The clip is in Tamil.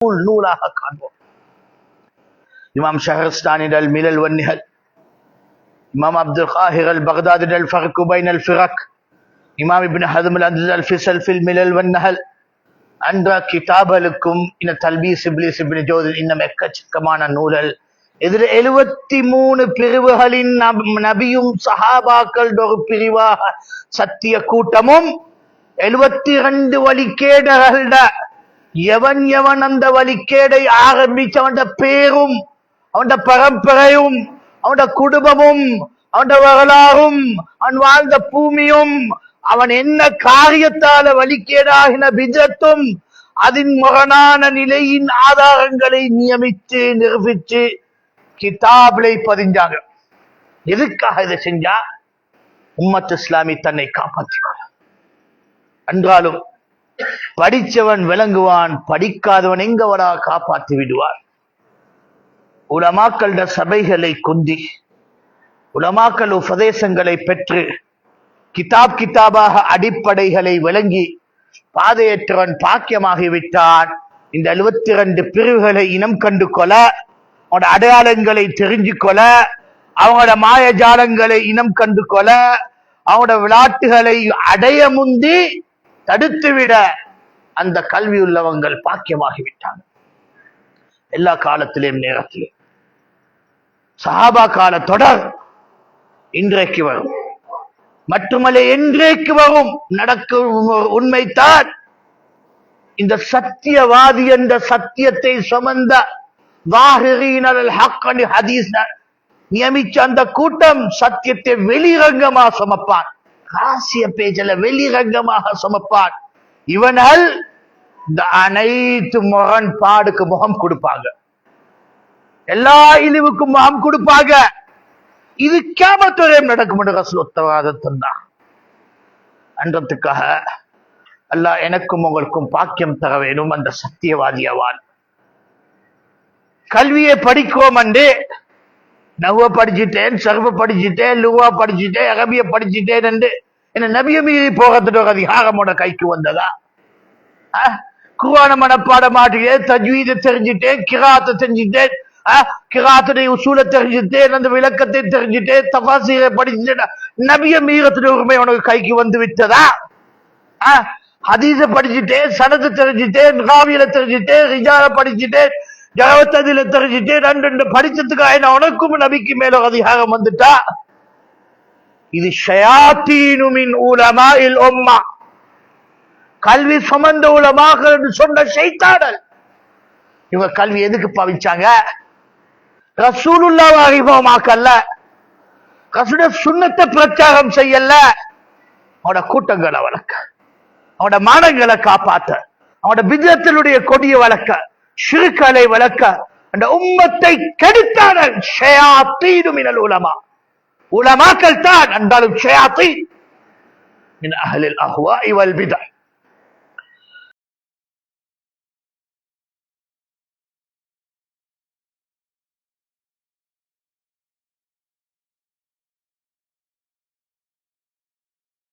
நூல் நூலாக காண்போம் இமாம் ஷஹர்ஸ்தானிடல் மிலல் வன்னிகள் இமாம் அப்துல் காஹிர் பக்தாதிடல் ஃபர்குபைன் அல் ஃபிரக் இமாம் இப்னு ஹதம் அல் ஃபிசல் ஃபில் மிலல் வன்னஹல் அன்ற கிதாபலுக்கும் இந்த தல்வி சிப்லி இப்னு ஜோதி இன்னும் எக்கச்சக்கமான நூலல் இதில் எழுபத்தி மூணு பிரிவுகளின் நபியும் சஹாபாக்கள் ஒரு பிரிவாக சத்திய கூட்டமும் எழுபத்தி ரெண்டு வழிகேடுகள எவன் எவன் அந்த வழிக்கேடை ஆரம்பிச்சு அவன் பேரும் அவன் பரம்பரையும் அவன் குடும்பமும் அவன் வரலாறும் அவன் வாழ்ந்த பூமியும் அவன் என்ன காரியத்தால வழிக்கேடாகின பிஜத்தும் அதன் முரணான நிலையின் ஆதாரங்களை நியமித்து நிரூபித்து கிதாபிலை பதிஞ்சாங்க. எதுக்காக இதை செஞ்சா? உம்மத் இஸ்லாமி தன்னை காப்பாற்றிக்கொள்ள. என்றாலும் படிச்சவன் விளங்குவான் படிக்காதவன் எங்கவடா காப்பாற்றி விடுவார் உலமாக்கள சபைகளை குந்தி உலமாக்கள் உபதேசங்களை பெற்று கிதாப் கிதாபாக அடிப்படைகளை விளங்கி பாதையற்றவன் பாக்கியமாகிவிட்டான் இந்த எழுபத்தி இரண்டு பிரிவுகளை இனம் கண்டு கொல அவனோட அடையாளங்களை தெரிஞ்சு கொல அவங்களோட மாயஜாலங்களை இனம் கண்டு கொல அவனோட விளையாட்டுகளை அடைய முந்தி தடுத்து விட அந்த கல்வி உள்ளவங்கள் பாக்கியமாகிவிட்டாங்க எல்லா காலத்திலேயும் நேரத்திலும் சஹாபா கால தொடர் இன்றைக்கு வரும். மட்டுமல்ல என்றைக்கு வரும்? நடக்கும் உண்மைத்தான் இந்த சத்தியவாதி என்ற சத்தியத்தை சுமந்த ஹதீஸ் நியமிச்ச அந்த கூட்டம் சத்தியத்தை வெளிரங்கமா சுமப்பான். காசிய பேஜல வெளிரங்கமாக சுமப்பான். இவனால் இந்த அனைத்து முரண்பாடுக்கு முகம் கொடுப்பாங்க. எல்லா இழிவுக்கும் முகம் கொடுப்பாங்க. இது கேமத்துறையும் நடக்கும் என்று ரசூல் உத்தரவாதத்தம் அல்லாஹ் எனக்கும் உங்களுக்கும் பாக்கியம் தர வேணும் அந்த சத்தியவாதியவான் கல்வியை படிக்கோம் அண்டு நவ படிச்சுட்டேன் சர்வ படிச்சுட்டேன் லுவா படிச்சுட்டேன் அரபிய படிச்சுட்டேன் என்று என்ன நபிய மீறி போகத்துட்டு ஒரு அதிகாரமோட கைக்கு வந்ததா? குரான மனப்பாட மாட்டேன் தஜ்வீதை தெரிஞ்சுட்டேன் கிராத்தை தெரிஞ்சுட்டேன் கிராத்துடைய உசூலை தெரிஞ்சுட்டேன் அந்த விளக்கத்தை தெரிஞ்சுட்டேன் தபாசீரை படிச்சுட்டேன். நபிய மீறத்துடைய உரிமை உனக்கு கைக்கு வந்து விட்டதா? ஹதீஸ படிச்சுட்டேன் சனத்தை தெரிஞ்சுட்டேன் காவியில தெரிஞ்சுட்டேன் ரிஜால படிச்சுட்டேன் ஜகவத்ததில தெரிஞ்சுட்டு ரெண்டு ரெண்டு படிச்சதுக்காக என்ன உனக்கும் நபிக்கு மேல அதிகாரம் வந்துட்டா? இது ஷயாத்தீனுமின் ஊலமா இல் ஒம்மா கல்வி சுமந்த உலமாக என்று சொன்ன செய்தாடல் இவங்க கல்வி எதுக்கு பவிச்சாங்க? ரசூலுல்லா அறிமுகமாக்கல்ல. ரசூட சுண்ணத்தை பிரச்சாரம் செய்யல அவனோட கூட்டங்களை வளர்க்க. அவனோட மானங்களை காப்பாத்த அவனோட பிஜத்தினுடைய கொடிய வளர்க்க. சிறுக்கலை வளர்க்க அந்த உம்மத்தை கெடுத்தார்கள். ஷயாத்தீனு மினல் உலமா. உலமாக்கள் தான் அன்றாலும் ஷயாத்தீன். மின் அஹலில் அஹ்வா இவல் பிதா